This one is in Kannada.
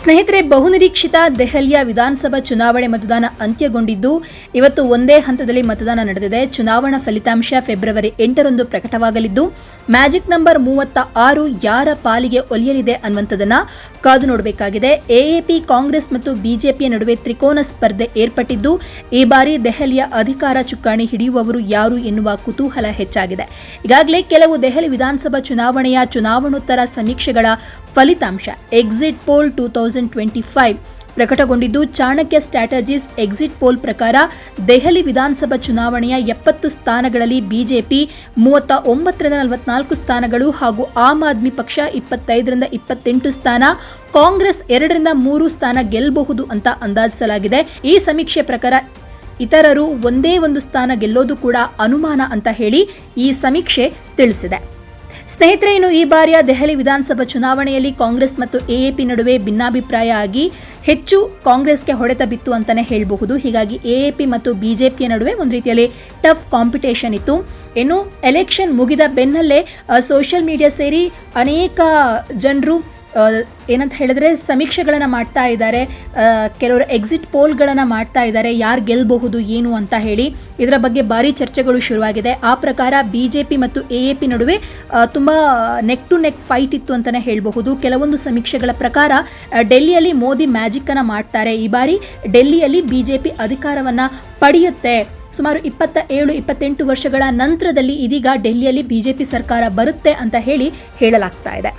ಸ್ನೇಹಿತರೆ, ಬಹುನಿರೀಕ್ಷಿತ ದೆಹಲಿಯ ವಿಧಾನಸಭಾ ಚುನಾವಣೆ ಮತದಾನ ಅಂತ್ಯಗೊಂಡಿದ್ದು, ಇವತ್ತು ಒಂದೇ ಹಂತದಲ್ಲಿ ಮತದಾನ ನಡೆದಿದೆ. ಚುನಾವಣಾ ಫಲಿತಾಂಶ ಫೆಬ್ರವರಿ ಎಂಟರಂದು ಪ್ರಕಟವಾಗಲಿದ್ದು, ಮ್ಯಾಜಿಕ್ ನಂಬರ್ ಮೂವತ್ತ ಆರು ಯಾರ ಪಾಲಿಗೆ ಒಲಿಯಲಿದೆ ಅನ್ನುವಂಥದ್ದನ್ನು ಕಾದು ನೋಡಬೇಕಾಗಿದೆ. ಎಎಪಿ ಕಾಂಗ್ರೆಸ್ ಮತ್ತು ಬಿಜೆಪಿಯ ನಡುವೆ ತ್ರಿಕೋನ ಸ್ಪರ್ಧೆ ಏರ್ಪಟ್ಟಿದ್ದು, ಈ ಬಾರಿ ದೆಹಲಿಯ ಅಧಿಕಾರ ಚುಕ್ಕಾಣಿ ಹಿಡಿಯುವವರು ಯಾರು ಎನ್ನುವ ಕುತೂಹಲ ಹೆಚ್ಚಾಗಿದೆ. ಈಗಾಗಲೇ ಕೆಲವು ದೆಹಲಿ ವಿಧಾನಸಭಾ ಚುನಾವಣೆಯ ಚುನಾವಣೋತ್ತರ ಸಮೀಕ್ಷೆಗಳ ಫಲಿತಾಂಶ, exit poll two thousand twenty five ಪ್ರಕಟಗೊಂಡಿದ್ದು, Chanakya strategies exit poll ಪ್ರಕಾರ ದೆಹಲಿ ವಿಧಾನಸಭಾ ಚುನಾವಣೆಯ ಎಪ್ಪತ್ತು ಸ್ಥಾನಗಳಲ್ಲಿ ಬಿಜೆಪಿ ಮೂವತ್ತ ಒಂಬತ್ತರಿಂದ ನಲವತ್ನಾಲ್ಕು ಸ್ಥಾನಗಳು ಹಾಗೂ ಆಮ್ ಆದ್ಮಿ ಪಕ್ಷ ಇಪ್ಪತ್ತೈದರಿಂದ ಇಪ್ಪತ್ತೆಂಟು ಸ್ಥಾನ, ಕಾಂಗ್ರೆಸ್ ಎರಡರಿಂದ ಮೂರು ಸ್ಥಾನ ಗೆಲ್ಲಬಹುದು ಅಂತ ಅಂದಾಜಿಸಲಾಗಿದೆ. ಈ ಸಮೀಕ್ಷೆ ಪ್ರಕಾರ ಇತರರು ಒಂದೇ ಒಂದು ಸ್ಥಾನ ಗೆಲ್ಲೋದು ಕೂಡ ಅನುಮಾನ ಅಂತ ಹೇಳಿ ಈ ಸಮೀಕ್ಷೆ ತಿಳಿಸಿದೆ. ಸ್ನೇಹಿತರೆ, ಇನ್ನು ಈ ಬಾರಿಯ ದೆಹಲಿ ವಿಧಾನಸಭಾ ಚುನಾವಣೆಯಲ್ಲಿ ಕಾಂಗ್ರೆಸ್ ಮತ್ತು ಎಎಪಿ ನಡುವೆ ಭಿನ್ನಾಭಿಪ್ರಾಯ ಆಗಿ ಹೆಚ್ಚು ಕಾಂಗ್ರೆಸ್ಗೆ ಹೊಡೆತ ಬಿತ್ತು ಅಂತಾನೆ ಹೇಳಬಹುದು. ಹೀಗಾಗಿ ಎಎಪಿ ಮತ್ತು ಬಿಜೆಪಿಯ ನಡುವೆ ಒಂದು ರೀತಿಯಲ್ಲಿ ಟಫ್ ಕಾಂಪಿಟೇಷನ್ ಇತ್ತು. ಇನ್ನು ಎಲೆಕ್ಷನ್ ಮುಗಿದ ಬೆನ್ನಲ್ಲೇ ಸೋಷಿಯಲ್ ಮೀಡಿಯಾ ಸೇರಿ ಅನೇಕ ಜನರು ಏನಂತ ಹೇಳಿದ್ರೆ ಸಮೀಕ್ಷೆಗಳನ್ನು ಮಾಡ್ತಾ ಇದ್ದಾರೆ. ಕೆಲವರು ಎಕ್ಸಿಟ್ ಪೋಲ್ಗಳನ್ನು ಮಾಡ್ತಾ ಇದ್ದಾರೆ. ಯಾರು ಗೆಲ್ಲಬಹುದು ಏನು ಅಂತ ಹೇಳಿ. ಇದರ ಬಗ್ಗೆ ಭಾರಿ ಚರ್ಚೆಗಳು ಶುರುವಾಗಿದೆ. ಆ ಪ್ರಕಾರ ಬಿ ಜೆ ಪಿ ಮತ್ತು ಎ ಎ ಪಿ ನಡುವೆ ತುಂಬ ನೆಕ್ ಟು ನೆಕ್ ಫೈಟ್ ಇತ್ತು ಅಂತಲೇ ಹೇಳಬಹುದು. ಕೆಲವೊಂದು ಸಮೀಕ್ಷೆಗಳ ಪ್ರಕಾರ ಡೆಲ್ಲಿಯಲ್ಲಿ ಮೋದಿ ಮ್ಯಾಜಿಕ್ಕನ್ನು ಮಾಡ್ತಾರೆ. ಈ ಬಾರಿ ಡೆಲ್ಲಿಯಲ್ಲಿ ಬಿ ಜೆ ಪಿ ಅಧಿಕಾರವನ್ನು ಪಡೆಯುತ್ತೆ. ಸುಮಾರು ಇಪ್ಪತ್ತ ಏಳು ಇಪ್ಪತ್ತೆಂಟು ವರ್ಷಗಳ ನಂತರದಲ್ಲಿ ಇದೀಗ ಡೆಲ್ಲಿಯಲ್ಲಿ ಬಿಜೆಪಿ ಸರ್ಕಾರ ಬರುತ್ತೆ ಅಂತ ಹೇಳಿ ಹೇಳಲಾಗ್ತಾ ಇದೆ.